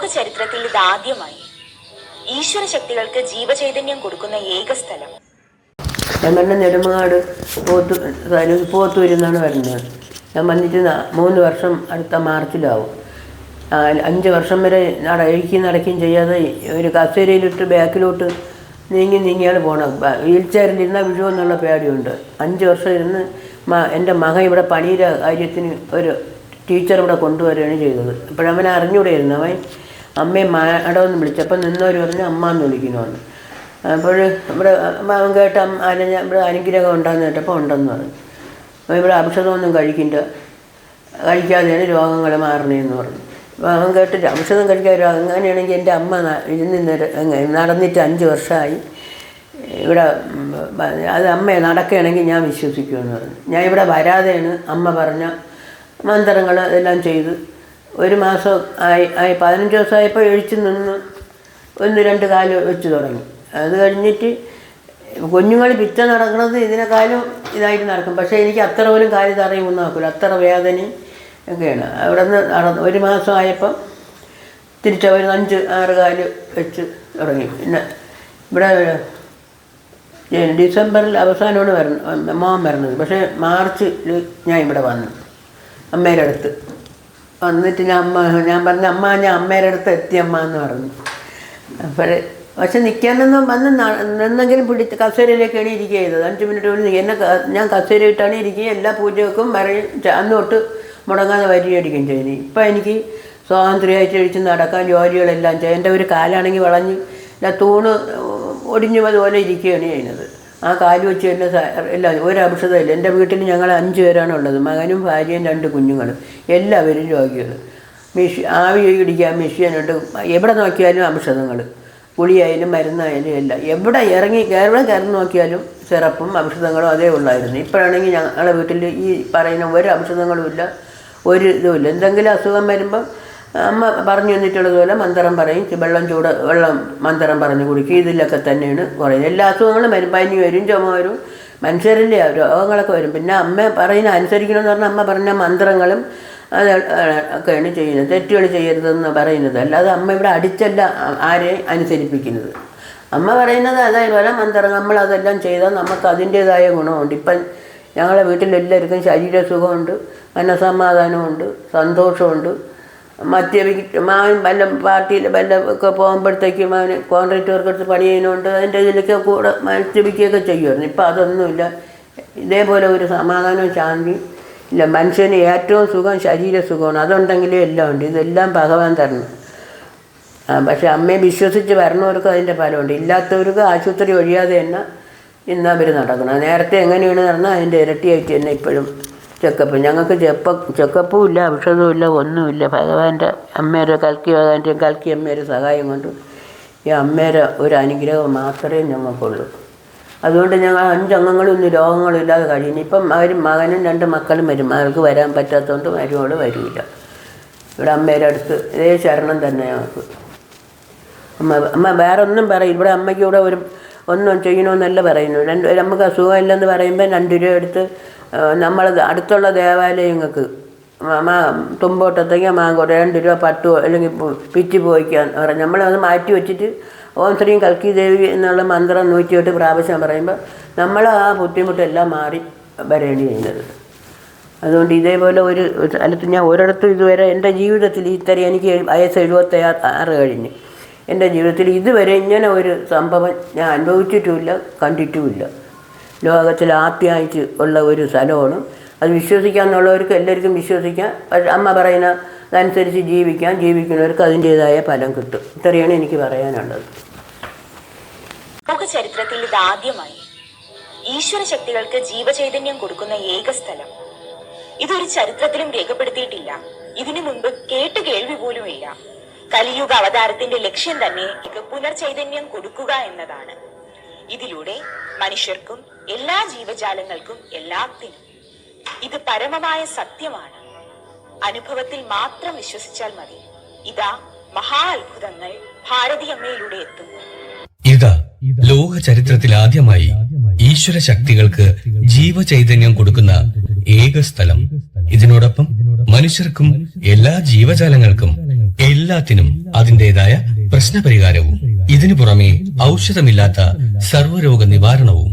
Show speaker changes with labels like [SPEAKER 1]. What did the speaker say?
[SPEAKER 1] ലോക ചരിത്രത്തിൽ ഇതാദ്യമായി ഈശ്വര ശക്തികൾക്ക് ജീവചൈതന്യം കൊടുക്കുന്ന ഏക സ്ഥലം.
[SPEAKER 2] ഞങ്ങളുടെ നെടുമാട് പോത്തു പോത്തൂരിന്നാണ് വരുന്നത്. ഞാൻ വന്നിട്ട് മൂന്ന് വർഷം അടുത്ത മാർച്ചിലാവും. അഞ്ച് വർഷം വരെ നട എഴുക്കുകയും നടക്കുകയും ചെയ്യാതെ ഒരു കസേരയിലിട്ട് ബാക്കിലോട്ട് നീങ്ങി നീങ്ങിയാണ് പോകണം വീൽ ചെയറിൽ ഇരുന്നാൽ എന്നുള്ള പേടിയുണ്ട്. അഞ്ച് വർഷം ഇരുന്ന് എന്റെ മകൻ ഇവിടെ പണിയുടെ കാര്യത്തിന് ഒരു ടീച്ചർ ഇവിടെ കൊണ്ടുവരികയാണ് ചെയ്തത്. അപ്പോഴവനെ ഇരുന്നു അവൻ അമ്മയെ മാഡമെന്ന് വിളിച്ചപ്പോൾ നിന്നവർ പറഞ്ഞു അമ്മ എന്ന് വിളിക്കണമെന്ന് അപ്പോൾ ഇവിടെ അവൻ കേട്ട ആന ഇവിടെ അനുഗ്രഹം ഉണ്ടാകുന്ന കേട്ടപ്പോൾ ഉണ്ടെന്ന് പറഞ്ഞു. അപ്പോൾ ഇവിടെ ഔഷധമൊന്നും കഴിക്കില്ല കഴിക്കാതെയാണ് രോഗങ്ങൾ മാറണേന്ന് പറഞ്ഞു. അപ്പോൾ അവൻ കേട്ടിട്ട് ഔഷധം കഴിക്കാൻ രോഗം അങ്ങനെയാണെങ്കിൽ എന്റെ അമ്മ ഇരുന്ന് നടന്നിട്ട് അഞ്ച് വർഷമായി. ഇവിടെ അത് അമ്മയെ നടക്കുകയാണെങ്കിൽ ഞാൻ വിശ്വസിക്കുമെന്ന് പറഞ്ഞു. ഞാൻ ഇവിടെ വരാതെയാണ് അമ്മ പറഞ്ഞ മന്ത്രങ്ങൾ എല്ലാം ചെയ്ത് ഒരു മാസം ആയി ആയി പതിനഞ്ച് ദിവസമായപ്പോൾ എഴിച്ചു നിന്ന് ഒന്ന് രണ്ട് കാൽ വെച്ച് തുടങ്ങി. അത് കഴിഞ്ഞിട്ട് കുഞ്ഞുങ്ങൾ പിച്ച നടക്കുന്നത് ഇതിനെക്കാളും ഇതായിട്ട് നടക്കും. പക്ഷേ എനിക്ക് അത്ര പോലും കാര്യം തറയുമെന്ന് നോക്കില്ല അത്ര വേദനയും ഒക്കെയാണ്. അവിടെ നിന്ന് നടന്ന് ഒരു മാസമായപ്പം തിരിച്ച ഒരു അഞ്ച് ആറ് കാൽ വെച്ച് തുടങ്ങി. പിന്നെ ഇവിടെ ഡിസംബറിൽ അവസാനമാണ് വരുന്നത് മോൻ വരുന്നത്. പക്ഷേ മാർച്ചിൽ ഞാൻ ഇവിടെ വന്നു അമ്മയുടെ അടുത്ത്. വന്നിട്ട് ഞാൻ അമ്മ ഞാൻ പറഞ്ഞ അമ്മ ഞാൻ അമ്മയുടെ അടുത്ത് എത്തി അമ്മ എന്ന് പറഞ്ഞു. അപ്പോൾ പക്ഷെ നിൽക്കാനൊന്നും വന്ന് നിന്നെങ്കിലും പിടിച്ച് കസേരയിലേക്കാണ് ഇരിക്കുക ചെയ്തത് അഞ്ച് മിനിറ്റ് കൊണ്ട് എന്നെ ഞാൻ കസേരയിട്ടാണ് ഇരിക്കുക. എല്ലാ പൂജകൾക്കും വരയും അന്നോട്ട് മുടങ്ങാതെ വരികയടിക്കും ചെയ്യുന്നത് ഇപ്പം എനിക്ക് സ്വാതന്ത്ര്യമായിട്ട് കഴിച്ച് നടക്കാൻ ജോലികളെല്ലാം ചെയ്യാം. എന്റെ ഒരു കാലാണെങ്കിൽ വളഞ്ഞ് തൂണ് ഒടിഞ്ഞു അതുപോലെ ഇരിക്കുകയാണ് ചെയ്യുന്നത്. ആ കാൽ വെച്ച് തന്നെ എല്ലാം ഒരു എന്റെ വീട്ടിൽ ഞങ്ങൾ അഞ്ച് പേരാണ് ഉള്ളത്. മകനും ഭാര്യയും രണ്ട് കുഞ്ഞുങ്ങളും. എല്ലാവരും രോഗികൾ മെഷീൻ ആവി പിടിക്കാൻ മെഷീനുണ്ട് എവിടെ നോക്കിയാലും ഔഷധങ്ങൾ ഗുളിയായാലും മരുന്നായാലും എല്ലാം. എവിടെ ഇറങ്ങി എവിടെ കയറി നോക്കിയാലും സിറപ്പും ഔഷധങ്ങളും അതേ ഉള്ളായിരുന്നു. ഇപ്പോഴാണെങ്കിൽ ഞങ്ങളുടെ വീട്ടിൽ ഈ പറയുന്ന ഒരു ഔഷധങ്ങളും ഇല്ല ഒരു ഇതുമില്ല എന്തെങ്കിലും അസുഖം വരുമ്പം അമ്മ പറഞ്ഞു തന്നിട്ടുള്ളതുപോലെ മന്ത്രം പറയും വെള്ളം ചൂട് വെള്ളം മന്ത്രം പറഞ്ഞ് കുടിക്കും. ഇതിലൊക്കെ തന്നെയാണ് കുറയുന്നത്. എല്ലാ അസുഖങ്ങളും വരും പനി വരും ചുമ വരും മനുഷ്യരിന്റെ രോഗങ്ങളൊക്കെ വരും. പിന്നെ അമ്മ പറയുന്ന അനുസരിക്കണമെന്ന് പറഞ്ഞാൽ അമ്മ പറഞ്ഞ മന്ത്രങ്ങളും അത് ഒക്കെയാണ് ചെയ്യുന്നത്. തെറ്റുകൾ ചെയ്യരുതെന്ന് പറയുന്നത്. അല്ലാതെ അമ്മ ഇവിടെ അടിച്ചല്ല ആരെ അനുസരിപ്പിക്കുന്നത്. അമ്മ പറയുന്നത് അതേപോലെ മന്ത്രം. നമ്മളതെല്ലാം ചെയ്താൽ നമുക്ക് അതിന്റേതായ ഗുണമുണ്ട്. ഇപ്പം ഞങ്ങളെ വീട്ടിലെല്ലാവർക്കും ശരീരസുഖമുണ്ട് മനസമാധാനമുണ്ട് സന്തോഷമുണ്ട്. മദ്യപിക്ക്. മാവൻ വല്ല പാർട്ടിയിൽ വല്ല ഒക്കെ പോകുമ്പോഴത്തേക്കും അവന് കോൺട്രാക്ട് വർക്കെടുത്ത് പണി ചെയ്യുന്നുണ്ട്. അതിന്റെ ഇതിലൊക്കെ കൂടെ മദ്യപിക്കുകയൊക്കെ ചെയ്യുമായിരുന്നു. ഇപ്പം അതൊന്നുമില്ല. ഇതേപോലെ ഒരു സമാധാനവും ശാന്തിയും ഇല്ല. മനുഷ്യന് ഏറ്റവും സുഖം ശരീരസുഖമാണ്. അതുണ്ടെങ്കിലേ എല്ലാം ഉണ്ട്. ഇതെല്ലാം ഭഗവാൻ തരണം പക്ഷെ അമ്മയെ വിശ്വസിച്ച് വരണവർക്ക് അതിന്റെ ഫലമുണ്ട്. ഇല്ലാത്തവർക്ക് ആശുപത്രി ഒഴിയാതെ തന്നെ ഇന്ന് അവർ നടക്കണം. നേരത്തെ എങ്ങനെയാണ് നടന്നാൽ അതിന്റെ ഇരട്ടിയായിട്ട് തന്നെ ഇപ്പോഴും ചെക്കപ്പ്. ഞങ്ങൾക്ക് ചെപ്പ ചെക്കപ്പും ഇല്ല ഔഷധവും ഇല്ല ഒന്നുമില്ല. ഭഗവാന്റെ അമ്മയുടെ കൽക്കി ഭഗവാന്റെയും കൽക്കി അമ്മയുടെ സഹായം കൊണ്ട് ഈ അമ്മയുടെ ഒരു അനുഗ്രഹം മാത്രമേ ഞങ്ങൾക്കുള്ളൂ. അതുകൊണ്ട് ഞങ്ങൾ അഞ്ചംഗങ്ങളും ഇന്ന് രോഗങ്ങളും ഇല്ലാതെ കഴിയുന്നു ഇപ്പം അവർ മകനും രണ്ട് മക്കളും വരും. അവർക്ക് വരാൻ പറ്റാത്തതുകൊണ്ട് മരുമോൾ വരില്ല ഇവിടെ അമ്മയുടെ അടുത്ത് ഇതേ ശരണം തന്നെ ഞങ്ങൾക്ക്. അമ്മ അമ്മ വേറെ ഒന്നും പറയും ഇവിടെ അമ്മയ്ക്ക് ഇവിടെ ഒരു ഒന്നും ചെയ്യണമെന്നല്ല പറയുന്നു. രണ്ട് നമുക്ക് അസുഖമില്ലെന്ന് പറയുമ്പോൾ രണ്ട് രൂപ എടുത്ത് നമ്മൾ അടുത്തുള്ള ദേവാലയങ്ങൾക്ക് മാ തുമ്പോട്ടത്തേക്ക് മാങ്കോട്ടെ രണ്ട് രൂപ പട്ടു അല്ലെങ്കിൽ പിച്ചി പോയിക്കാൻ പറഞ്ഞു. നമ്മളത് മാറ്റി വെച്ചിട്ട് ഓം ശ്രീ കൽക്കി ദേവി എന്നുള്ള മന്ത്രം നൂറ്റിയെട്ട് പ്രാവശ്യം പറയുമ്പോൾ നമ്മൾ ആ ബുദ്ധിമുട്ടെല്ലാം മാറി വരേണ്ടി ചെയ്യുന്നത് അതുകൊണ്ട് ഇതേപോലെ ഒരു സ്ഥലത്ത് ഞാൻ ഒരിടത്തും ഇതുവരെ എന്റെ ജീവിതത്തിൽ ഇത്തരം എനിക്ക് വയസ്സ് എഴുപത്തി ആറ് കഴിഞ്ഞ്. എന്റെ ജീവിതത്തിൽ ഇതുവരെ ഇങ്ങനെ ഒരു സംഭവം ഞാൻ അനുഭവിച്ചിട്ടുമില്ല കണ്ടിട്ടുമില്ല. ലോകത്തിൽ ആദ്യമായിട്ട് ഉള്ള ഒരു സ്ഥലമാണ്. അത് വിശ്വസിക്കാമെന്നുള്ളവർക്ക് എല്ലാവർക്കും വിശ്വസിക്കാം. അമ്മ പറയുന്ന അതനുസരിച്ച് ജീവിക്കാം. ജീവിക്കുന്നവർക്ക് അതിന്റേതായ ഫലം കിട്ടും. ഇത്രയാണ് എനിക്ക് പറയാനുള്ളത്.
[SPEAKER 1] ലോക ചരിത്രത്തിൽ ഇതാദ്യമായി ഈശ്വര ശക്തികൾക്ക് ജീവചൈതന്യം കൊടുക്കുന്ന ഏക സ്ഥലം. ഇതൊരു ചരിത്രത്തിലും രേഖപ്പെടുത്തിയിട്ടില്ല. ഇതിനു മുൻപ് കേട്ട് കേൾവി പോലുമില്ല. കലിയുഗ അവതാരത്തിന്റെ ലക്ഷ്യം തന്നെ പുനർചൈതന്യം കൊടുക്കുക എന്നതാണ്. ഇതിലൂടെ മനുഷ്യർക്കും എല്ലാ ജീവജാലങ്ങൾക്കും എല്ലാത്തിനും ഇത് പരമമായ സത്യമാണ്. അനുഭവത്തിൽ മാത്രം വിശ്വസിച്ചാൽ മതി. ഇതാ മഹാ അത്ഭുതങ്ങൾ ഭാരതീയമ്മയിലൂടെ എത്തുന്നു.
[SPEAKER 3] ഇതാ ലോക ചരിത്രത്തിൽ ആദ്യമായി ഈശ്വര ശക്തികൾക്ക് ജീവചൈതന്യം കൊടുക്കുന്ന ഏക സ്ഥലം. ഇതിനോടൊപ്പം മനുഷ്യർക്കും എല്ലാ ജീവജാലങ്ങൾക്കും എല്ലാത്തിനും അതിന്റേതായ പ്രശ്നപരിഹാരവും. ഇതിനു പുറമെ ഔഷധമില്ലാത്ത സർവരോഗ നിവാരണവും